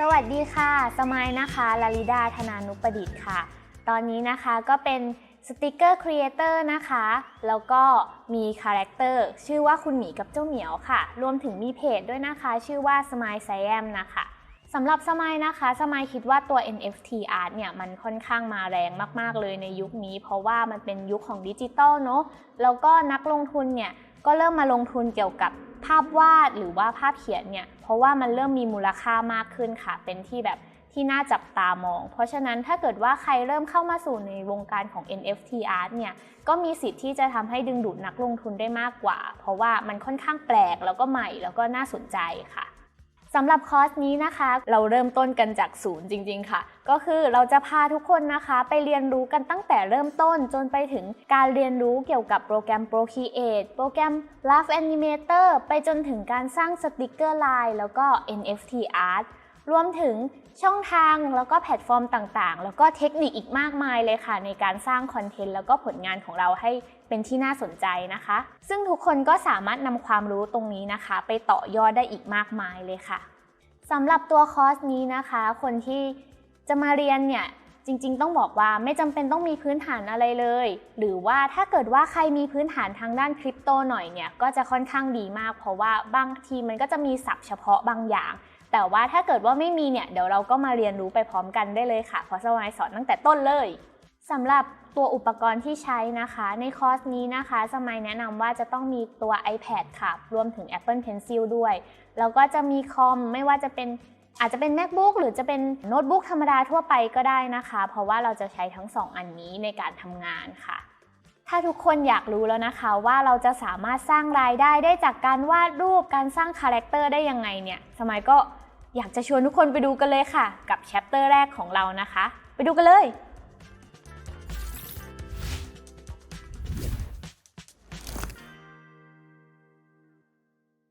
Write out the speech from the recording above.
สวัสดีค่ะ สมัยนะคะลาลิดาธนานุประดิษฐ์ค่ะ ตอนนี้นะคะก็เป็นสติกเกอร์ครีเอเตอร์นะคะ แล้วก็มีคาแรคเตอร์ชื่อว่าคุณหมีกับเจ้าเหมียวค่ะ รวมถึงมีเพจด้วยนะคะ ชื่อว่า Smile s i a m นะคะสำหรับสมัยนะคะสมัยคิดว่าตัว NFT art เนี่ยมันค่อนข้างมาแรงมาก ๆ เลยในยุคนี้ เพราะว่ามันเป็นยุคของดิจิตอลเนาะ แล้วก็นักลงทุนเนี่ยก็เริ่มมาลงทุนเกี่ยวกับ ภาพวาดหรือว่าภาพเขียนเนี่ย เพราะว่ามันเริ่มมีมูลค่ามากขึ้นค่ะ เป็นที่แบบที่น่าจับตามอง เพราะฉะนั้นถ้าเกิดว่าใครเริ่มเข้ามาสู่ในวงการของ NFT art เนี่ย ก็มีสิทธิ์ที่จะทำให้ดึงดูดนักลงทุนได้มากกว่า เพราะว่ามันค่อนข้างแปลกแล้วก็ใหม่แล้วก็น่าสนใจค่ะ สำหรับคอร์สนี้นะคะ เราเริ่มต้นกันจากศูนย์จริง ๆ ค่ะ ก็คือเราจะพาทุกคนนะคะ ไปเรียนรู้กันตั้งแต่เริ่มต้นจนไปถึงการเรียนรู้เกี่ยวกับโปรแกรม Procreate โปรแกรม Laugh Animator ไปจนถึงการสร้างสติกเกอร์ลายแล้วก็ NFT Art รวมถึงช่องทางแล้วก็แพลตฟอร์มต่างๆ แล้วก็เทคนิคอีกมากมายเลยค่ะ ในการสร้างคอนเทนต์แล้วก็ผลงานของเราให้เป็นที่น่าสนใจนะคะ ซึ่งทุกคนก็สามารถนำความรู้ตรงนี้นะคะ ไปต่อยอดได้อีกมากมายเลยค่ะ สำหรับตัวคอร์สนี้นะคะ คนที่จะมาเรียนเนี่ยจริงๆ ต้องบอกว่าไม่จำเป็นต้องมีพื้นฐานอะไรเลย หรือว่าถ้าเกิดว่าใครมีพื้นฐานทางด้านคริปโตหน่อยเนี่ยก็จะค่อนข้างดีมาก เพราะว่าบางทีมันก็จะมีศัพท์เฉพาะบางอย่าง แต่ว่าถ้าเกิดว่าไม่มีเนี่ยเดี๋ยวเราก็มาเรียนรู้ไปพร้อมกันได้เลยค่ะเพราะสมัยสอนตั้งแต่ต้นเลย สำหรับตัวอุปกรณ์ที่ใช้นะคะ ในคอร์สนี้นะคะสมัยแนะนำว่าจะต้องมีตัว iPad ค่ะ รวมถึง Apple Pencil ด้วย แล้วก็จะมีคอมไม่ว่าจะเป็นอาจจะเป็น macbook หรือจะเป็นโน้ตบุ๊กธรรมดาทั่วไปก็ได้นะคะ เพราะว่าเราจะใช้ทั้ง 2 อันนี้ในการทำงานค่ะ ถ้าทุกคนอยากรู้แล้วนะคะ ว่าเราจะสามารถสร้างรายได้ได้จากการวาดรูปการสร้างคาแรคเตอร์ได้ยังไงเนี่ย สมัยก็อยากจะชวนทุกคนไปดูกันเลยค่ะ กับแชปเตอร์แรกของเรานะคะ ไปดูกันเลย